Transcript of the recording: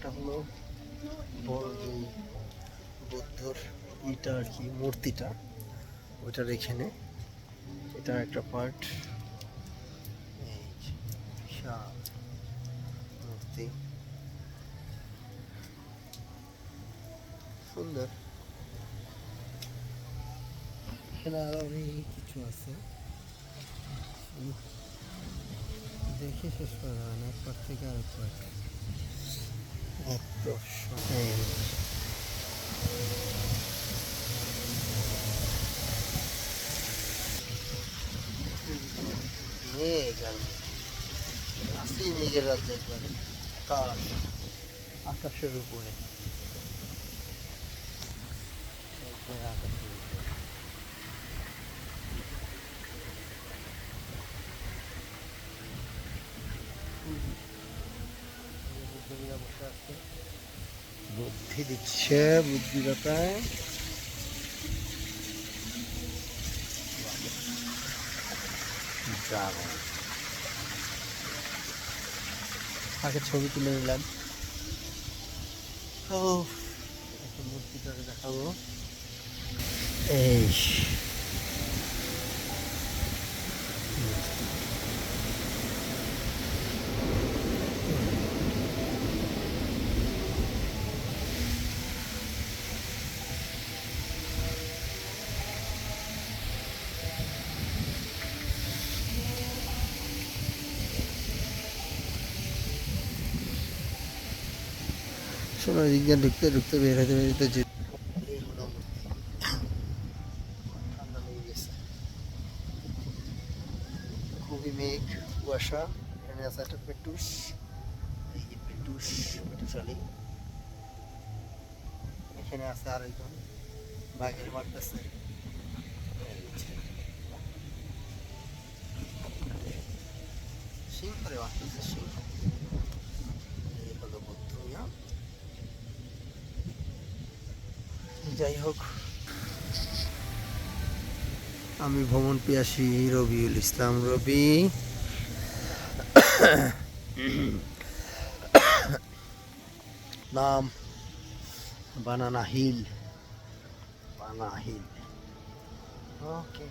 একটা হলো বড় যে বুদ্ধর ইটা আর কি মূর্তিটা ওইটার এখানে এটা একটা পার্ট। যে, মূর্তি। সুন্দর। এখানে আরও অনেক কিছু আছে। দেখে শেষ করা যাবে না এক পার্ট থেকে আরেক পার্ট আসেই মেঘের রাজ্য একবারে আকাশ আকাশের উপরে। আকাশের উপরে বসে আছে বুদ্ধি দিচ্ছে বুদ্ধিদাতায় যাব আগে ছবি তুলে নিলাম। ও এখন মূর্তিটাকে দেখাবো। এই। শোনো এদিক ঢুকতে ঢুকতে বের হতে বেরোতে যে খুবই মেঘ, কুয়াশা, এখানে আছে একটা পেটুস। এই যে পেটুস পেটুশালি এখানে আছে আরেকজন, বাঘের মারতেছে সিং করে মারতেছে সিং এই হলো বুদ্ধ মিয়া যাই হোক। আমি ভ্রমণ পিয়াসী রবিউল ইসলাম রবি। নাম বানানা হিল। বানা হিল। ওকে